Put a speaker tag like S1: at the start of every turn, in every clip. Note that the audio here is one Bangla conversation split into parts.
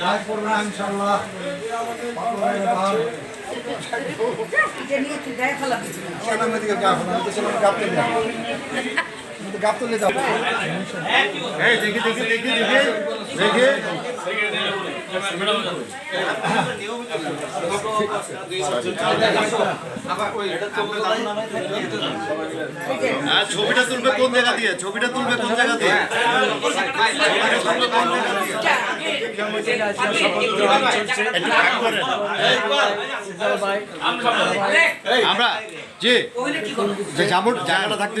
S1: রায় করবে না ইনশাল্লাহ দেখি দেখি দেখি দেখি। দেখি।
S2: ছবিটা তুলবে কোন জায়গা দিয়ে? ছবিটা তুলবে কোন জায়গা দিয়ে। আমরা, জি। জামুর জায়গাটা থাকতে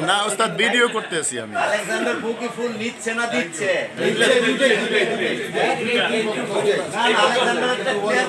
S2: না না ওস্তাদ ভিডিও করতেছি আমি
S3: আলেকজান্ডার বুকি ফুল নিচ্ছে না দিচ্ছে আলেকজান্ডার একটা ক্লিয়ার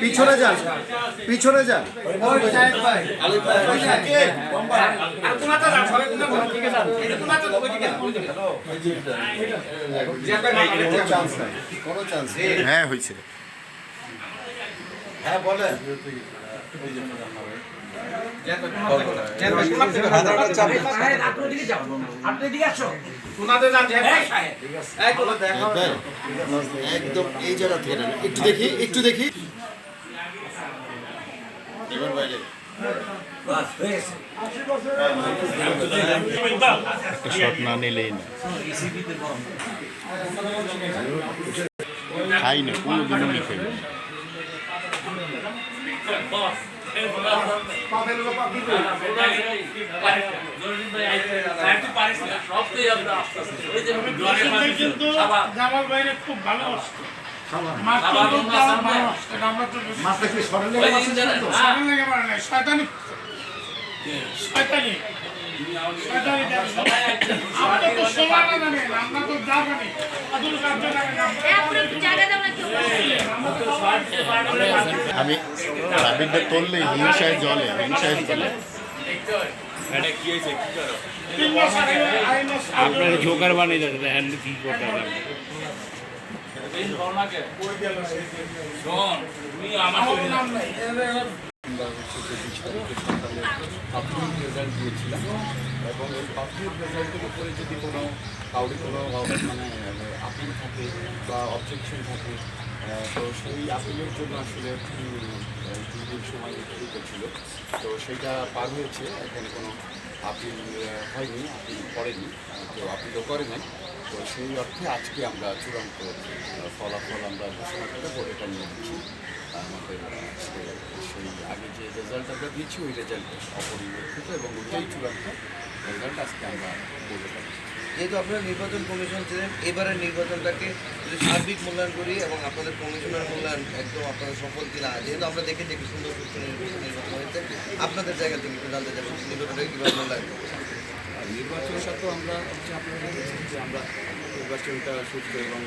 S2: পিছনে যান পিছনে যান। হ্যাঁ হয়েছে।
S3: হ্যাঁ।
S2: একদম এই একটু দেখি একটু দেখি। বাইরে শট না নিলেই না। খাই না কোনো দিন আমি খাই
S4: কিন্তু জামাল ভাইরে খুব ভালোবাসতো।
S2: আমি রাবিনটা তুললেই হিংসায় জলে হিংসায় জলে।
S5: আপনার জোকার বানিয়ে দেখেন কি করতে হবে।
S6: রেজাল্ট দিয়েছিলাম এবং উপরে যদি কোনো কাউরি কোনো মানে আপিল থাকে বা অবজেকশন থাকে তো সেই আপিলের জন্য আসলে দিন সময় ছিল তো সেটা পার হয়েছে এখানে কোনো আপিল হয়নি আপিল করেনি কেউ আপিলও করে নাই তো সেই অর্থে আজকে আমরা চূড়ান্ত ফলাফল আমরা ঘোষণা করে বোর্ডেটা নিয়ে দিচ্ছি আমাদের সেই আগে যে রেজাল্ট আমরা দিয়েছি, ওই রেজাল্ট অপরিবর্তিত এবং ওইটাই চূড়ান্ত রেজাল্ট আজকে আমরা পাচ্ছি
S3: যেহেতু আপনারা নির্বাচন কমিশন ছিলেন, এবারের নির্বাচনটাকে যদি সার্বিক মূল্যায়ন করি এবং আপনাদের কমিশনের মূল্যায়ন একদম আপনাদের সফল কিনা, যেহেতু আমরা দেখেছি কি সুন্দর সুস্থ নির্বাচন হয়েছে, আপনাদের জায়গা থেকে একটু জানতে চাই নির্বাচনটাকে কীভাবে মূল্যায়ন?
S6: নির্বাচনটা তো আমরা হচ্ছে আপনারা যে আমরা নির্বাচনটা সুস্থ এবং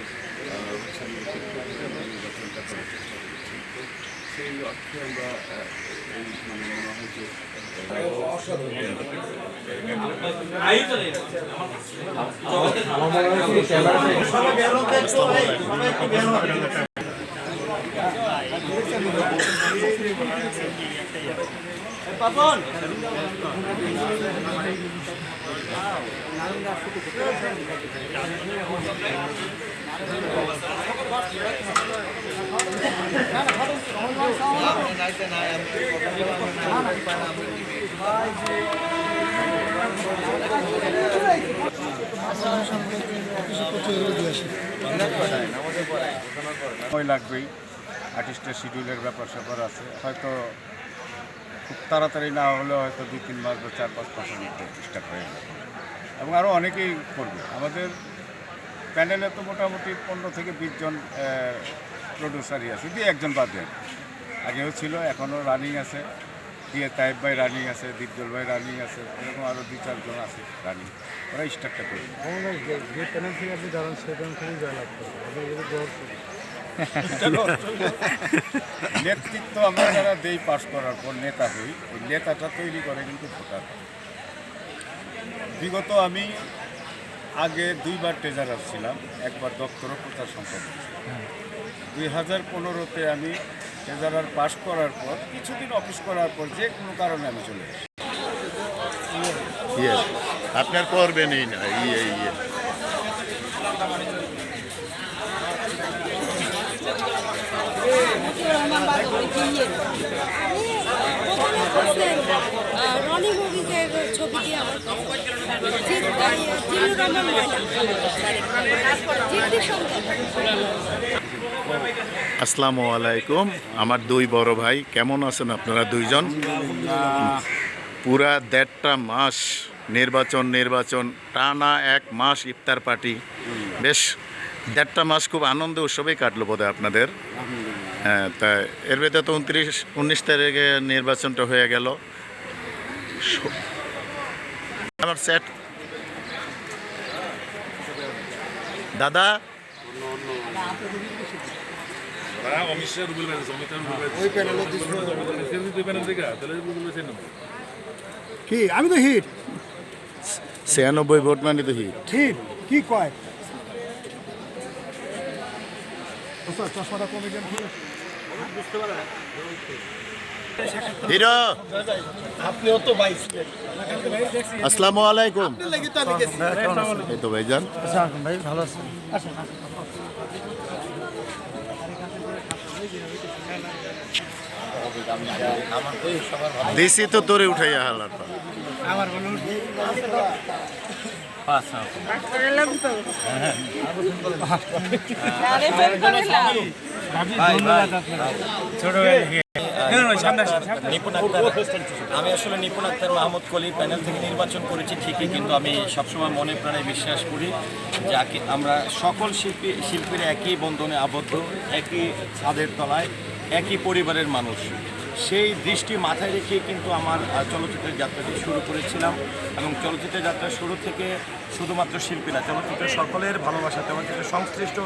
S6: নির্বাচনটা করার চেষ্টা করছি। সেই অর্থে আমরা এই মানে মনে হয় যে
S3: আপনার
S7: লাগবেই। আর্টিস্টের শিডিউলের ব্যাপার স্যাপার আছে। হয়তো খুব তাড়াতাড়ি না হলেও হয়তো দুই, তিন মাস বা চার, পাঁচ মাসের মধ্যে স্টার্ট হয়ে যাবে। এবং আরও অনেকেই করবে। আমাদের প্যানেলে তো মোটামুটি পনেরো থেকে বিশ জন প্রডিউসারই আছে। দিয়ে একজন বাদে কি। আগেও ছিল এখনও রানিং আছে। দিয়ে তাইব ভাই রানিং আছে দীপজল ভাই রানিং আছে এরকম আরও দুই চারজন আছে রানিং ওরা স্টার্টটা করবে।
S1: যে প্যানেল থেকে আপনি দাঁড়ান সেই প্যানেল থেকেই জয়লাভ করবেন আপনি যদি জোর
S7: নেতৃত্ব আমরা যারা দেই পাশ করার পর নেতা হই ওই নেতাটা তৈরি করে কিন্তু ভোটার বিগত আমি আগে দুইবার ট্রেজারার ছিলাম, একবার দপ্তর প্রচার সম্পাদক দুই হাজার পনেরোতে আমি ট্রেজারার পাশ করার পর, কিছুদিন অফিস করার পর যে কোনো কারণে আমি চলে
S2: আপনার করবেন এই না ইয়ে ইয়ে
S8: রনি মুভিজের ছবি দিয়ে আমার
S2: আসসালামু আলাইকুম। আমার দুই বড় ভাই, কেমন আছেন আপনারা দুইজন? পুরা দেড়টা মাস নির্বাচন নির্বাচন, টানা এক মাস ইফতার পার্টি। বেশ, দেড়টা মাস খুব আনন্দ, উৎসবেই কাটলো বোধহয় আপনাদের। হ্যাঁ তা এর ভেতরে তো উনত্রিশ উনিশ তারিখে নির্বাচনটা হয়ে গেল। আমার সেট দাদা?
S1: কি? আমি তো হিট
S2: ছিয়ানব্বই ভোট মানে তো হিট
S1: হিট কি কয়? চশমাটা কমিডিয়ান খুলে
S2: হিরো।
S1: আপনিও তো
S2: আসসালামু আলাইকুম। এই তো ভাইজান।
S1: ভাই ভালো আছেন?
S2: দেশি তো তোরে উঠাইয়া হালার
S9: নিপুণ আক্তার আমি আসলে নিপুণ আক্তার মাহমুদ কলি প্যানেল থেকে নির্বাচন করেছি ঠিকই, কিন্তু আমি সবসময় মনে প্রাণে বিশ্বাস করি যে আমরা সকল শিল্পী, শিল্পীরা একই বন্ধনে আবদ্ধ, একই ছাদের তলায়, একই পরিবারের মানুষ। সেই দৃষ্টি মাথায় রেখে কিন্তু আমার চলচ্চিত্রের যাত্রাটি শুরু করেছিলাম এবং চলচ্চিত্রের যাত্রা শুরু থেকে শুধুমাত্র শিল্পীরা, চলচ্চিত্রের সকলের ভালোবাসা, চলচ্চিত্রের সংশ্লিষ্ট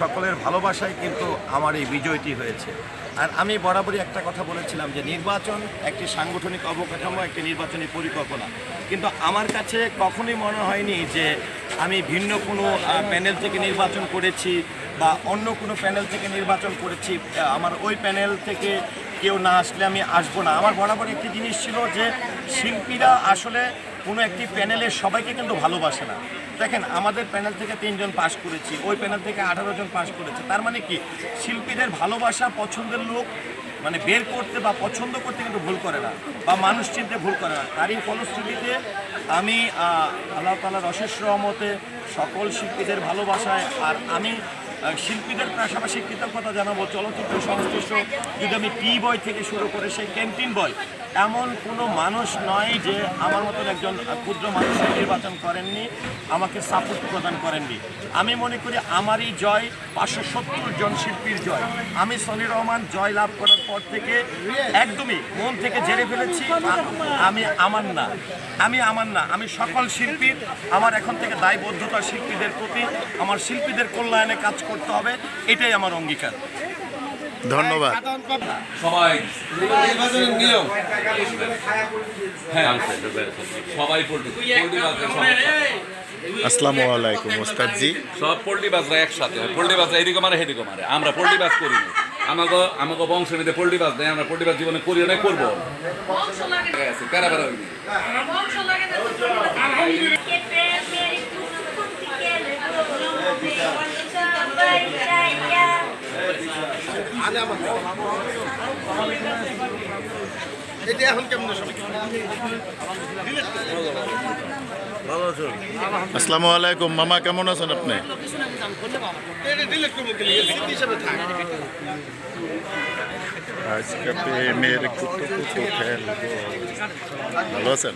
S9: সকলের ভালোবাসায় কিন্তু আমার এই বিজয়টি হয়েছে। আর আমি বরাবরই একটা কথা বলেছিলাম যে নির্বাচন একটি সাংগঠনিক অবকাঠামো, একটি নির্বাচনী পরিকল্পনা। কিন্তু আমার কাছে কখনোই মনে হয়নি যে আমি ভিন্ন কোনো প্যানেল থেকে নির্বাচন করেছি বা অন্য কোনো প্যানেল থেকে নির্বাচন করেছি। আমার ওই প্যানেল থেকে কেউ না আসলে আমি আসব না। আমার বরাবর একটি জিনিস ছিল যে, শিল্পীরা আসলে কোনো একটি প্যানেলের সবাইকে কিন্তু ভালোবাসে না। দেখেন, আমাদের প্যানেল থেকে তিনজন পাশ করেছি, ওই প্যানেল থেকে আঠারো জন পাশ করেছে। তার মানে কি? শিল্পীদের ভালোবাসা পছন্দের লোক মানে বের করতে বা পছন্দ করতে কিন্তু ভুল করে না বা মানুষ চিনতে ভুল করে না। তারই ফলশ্রুতিতে আমি আল্লাহ তালার অশেষ রহমতে সকল শিল্পীদের ভালোবাসায় আর আমি শিল্পীদের পাশাপাশি কৃতজ্ঞতা জানাব। চলচ্চিত্র সংশ্লিষ্ট যদি আমি টি বয় থেকে শুরু করে সেই ক্যান্টিন বয় এমন কোনো মানুষ নয় যে আমার মতন একজন ক্ষুদ্র মানুষের নির্বাচন করেননি, আমাকে সাপোর্ট প্রদান করেননি। আমি মনে করি আমারই জয় পাঁচশো সত্তর জন শিল্পীর জয়। আমি সনি রহমান জয় লাভ করার পর থেকে একদমই মন থেকে জেনে ফেলেছি, আমি আমার না। আমি আমার না। আমি সকল শিল্পীর আমার এখন থেকে দায়বদ্ধতা শিল্পীদের প্রতি, আমার শিল্পীদের কল্যাণে কাজ করতে হবে, এটাই আমার অঙ্গীকার।
S2: ধন্যবাদ
S10: সবাই
S3: নির্বাচনের নিয়ম
S10: হ্যাঁ সবাই
S2: আসসালামু আলাইকুম ওস্তাদজি
S10: সব পোল্ট্রি বাজরা একসাথে হয় পোল্ট্রি বাজরা এদিকে মারে সেদিকে মারে আমরা পোল্ট্রি বাজ করি না আমাকে আমাকে বংশের মধ্যে পোল্ট্রি বাজ দেয় আমরা পোল্ট্রি বাজ জীবনে করি না করব প্যারা প্যারা হইনি।
S8: আলহামদুলিল্লাহ
S2: আসসালামু আলাইকুম মামা কেমন আছেন আপনি আজকে প্রেমের কুতু কুতু খেলব ভালো আছেন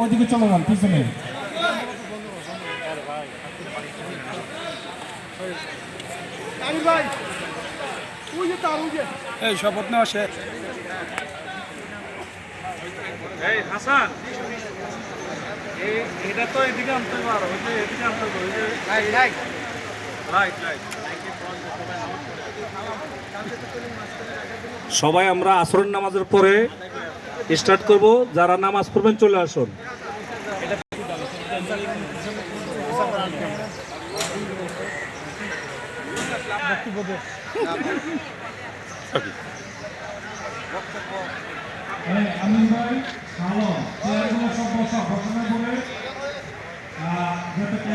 S11: ওইদিকে চলে যান পিছনে। এই শপথ নেওয়া শেষ। এই হাসান। এটা তো এদিকে আনতে পারো ওই যে এদিকে আনতে পারো ওই যে রাইট রাইট রাইট রাইট
S12: সবাই আমরা আসরের নামাজের পরে স্টার্ট করব যারা নামাজ পড়বেন চলে আসুন।
S11: আমিন ভাই। ভালো চেয়ারগুলো সব বসা ঘটনা করে যাতে